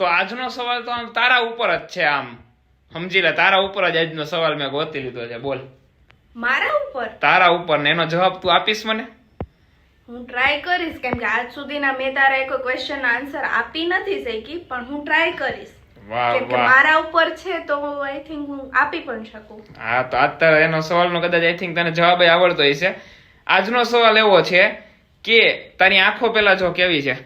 તો આજનો સવાલ તો આમ તારા ઉપર જ છે આમ. સમજી લે તારા ઉપર જ આજનો સવાલ મેં ગોતી લીધો છે બોલ. મારા ઉપર? તારા ઉપર ને એનો જવાબ તું આપીશ મને? હું ટ્રાય કરીશ કેમ કે આજ સુધીના મેં તારા એક ક્વેશ્ચન આન્સર આપી નથી શકી પણ હું ટ્રાય કરીશ. વાહ વાહ. મારા ઉપર છે તો આઈ થિંક હું આપી પણ શકું. હા તો અત્યારે એનો સવાલનો કદાચ આઈ થિંક તને જવાબ આવડતો હશે. આજનો સવાલ એવો છે કે તારી આંખો પેલા જો કેવી છે?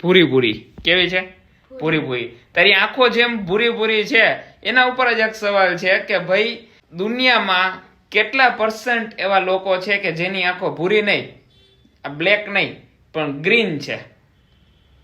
ભૂરી ભૂરી. કેવી છે? ભૂરી પૂરી તારી આંખો જેમ ભૂરી ભૂરી છે એના ઉપર જ એક સવાલ છે કે ભાઈ દુનિયામાં કેટલા પર્સન્ટ એવા લોકો છે કે જેની આંખો ભૂરી નહીં? આ બ્લેક નહીં પણ ગ્રીન છે.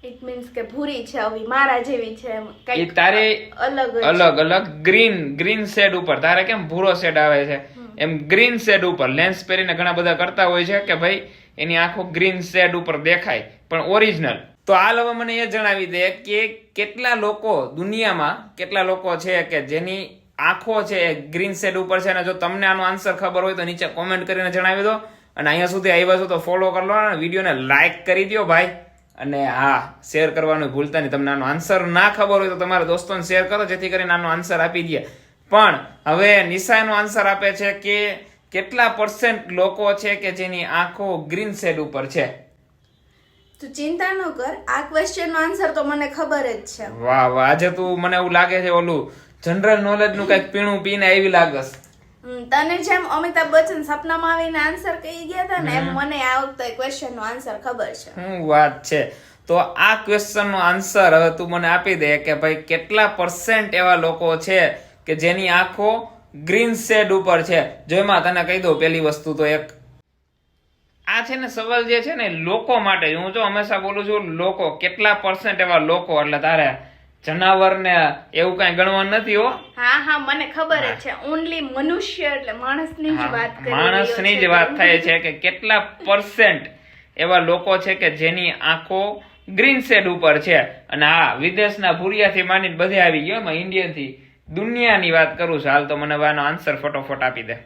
ઇટ મીન્સ કે ભૂરી છે આવી મારા જેવી છે કઈ તારે અલગ અલગ અલગ ગ્રીન ગ્રીન શેડ ઉપર. તારે કેમ ભૂરો શેડ આવે છે? એમ ગ્રીન શેડ ઉપર. લેન્સ પહેરીને ઘણા બધા કરતા હોય છે કે ભાઈ એની આંખો ગ્રીન શેડ ઉપર દેખાય પણ ઓરિજિનલ તો હાલ હવે મને એ જણાવી દે કે કેટલા લોકો દુનિયામાં કેટલા લોકો છે કે જેની આંખો છે ગ્રીન શેડ ઉપર છે અને જો તમને આનો આન્સર ખબર હોય તો નીચે કોમેન્ટ કરીને જણાવી દો. અને અહીંયા સુધી આવ્યા છો તો ફોલો કરી લો અને વિડીયોને લાઇક કરી દો ભાઈ. અને હા શેર કરવાનું ભૂલતા નહીં. તમને આનો આન્સર ના ખબર હોય તો તમારા દોસ્તોને શેર કરો, જેથી કરીને આનો આન્સર આપી દે. પણ હવે નિશાનો આન્સર આપે છે કે કેટલા પર્સન્ટ લોકો છે કે જેની આંખો ગ્રીન શેડ ઉપર છે? તું ચિંતા ન કર આ ક્વેશ્ચન નો આન્સર તો મને ખબર જ છે. વાહ વાહ આજે તું મને એવું લાગે છે ઓલું જનરલ નોલેજનું કંઈક પીણું પીને આવી લાગસ. તને જેમ અમિતાભ બચ્ચન સપનામાં આવીને આન્સર કહી ગયા હતા ને એમ મને આ વખતે ક્વેશ્ચન નો આન્સર ખબર છે. હું વાત છે? તો આ ક્વેશ્ચન નો આન્સર હવે તું મને આપી દે કે ભાઈ કેટલા પરસેન્ટ એવા લોકો છે કે જેની આંખો ગ્રીન શેડ ઉપર છે? જો એમાં તને કહી દઉં પેલી વસ્તુ તો એક આ છે ને સવાલ જે છે ને લોકો માટે. હું જો હંમેશા બોલું છું લોકો કેટલા પર્સન્ટ એવા લોકો? એટલે તારે જનાવર ને એવું કઈ ગણવાનું નથી હો. હા હા મને ખબર જ છે. ઓનલી મનુષ્ય એટલે માણસની જ વાત કરી માણસની જ વાત થાય છે કે કેટલા પર્સન્ટ એવા લોકો છે કે જેની આંખો ગ્રીન શેડ ઉપર છે. અને હા વિદેશના ભૂરિયાથી માંડીને બધે આવી ગયો એમાં ઇન્ડિયનથી. દુનિયાની વાત કરું છું. હાલ તો મને હવે આનો આન્સર ફટોફટ આપી દે.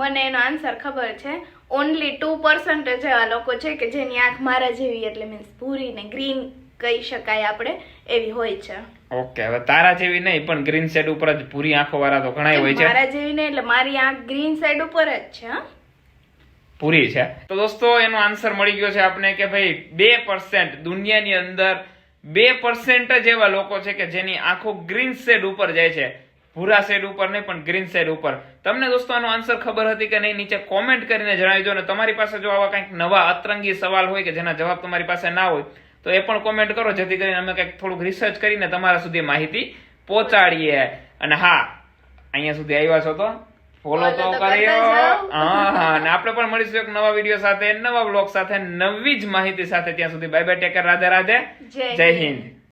મને એનો આન્સર ખબર છે. ઓનલી ટુ પર્સન્ટ એવા લોકો છે કે જેની આંખ મારા જેવી એટલે મીન્સ ભૂરી ને ગ્રીન કહી શકાય આપણે એવી હોય છે. ઓકે હવે તારા જેવી નહીં પણ ગ્રીન સાઈડ ઉપર જ ભૂરી આંખો વાળા તો ઘણા હોય છે. મારા જેવી નહીં એટલે મારી આંખ ગ્રીન સાઈડ ઉપર જ છે હા. પૂરી છે. તો દોસ્તો એનો આન્સર મળી ગયો છે આપણે કે ભાઈ બે પર્સન્ટ દુનિયાની અંદર બે પર્સન્ટ જ એવા લોકો છે કે જેની આંખો ગ્રીન શેડ ઉપર જાય છે. ભૂરા શેડ ઉપર નહીં પણ ગ્રીન શેડ ઉપર. તમને દોસ્તો આનો આન્સર ખબર હતી કે નહીં નીચે કોમેન્ટ કરીને જણાવજો અને તમારી પાસે જો આવા કંઈક નવા અતરંગી સવાલ હોય કે જેના જવાબ તમારી પાસે ના હોય તો એ પણ કોમેન્ટ કરો જેથી કરીને અમે કંઈક થોડુંક રિસર્ચ કરીને તમારા સુધી માહિતી પહોંચાડીએ. અને હા અહીંયા સુધી આવ્યા છો તો ફોલો તો કર્યો હા. હા અને આપણે પણ મળીશું એક નવા વીડિયો સાથે નવા બ્લોગ સાથે નવી જ માહિતી સાથે. ત્યાં સુધી bye bye take care Radhe Radhe જય. હિન્દ.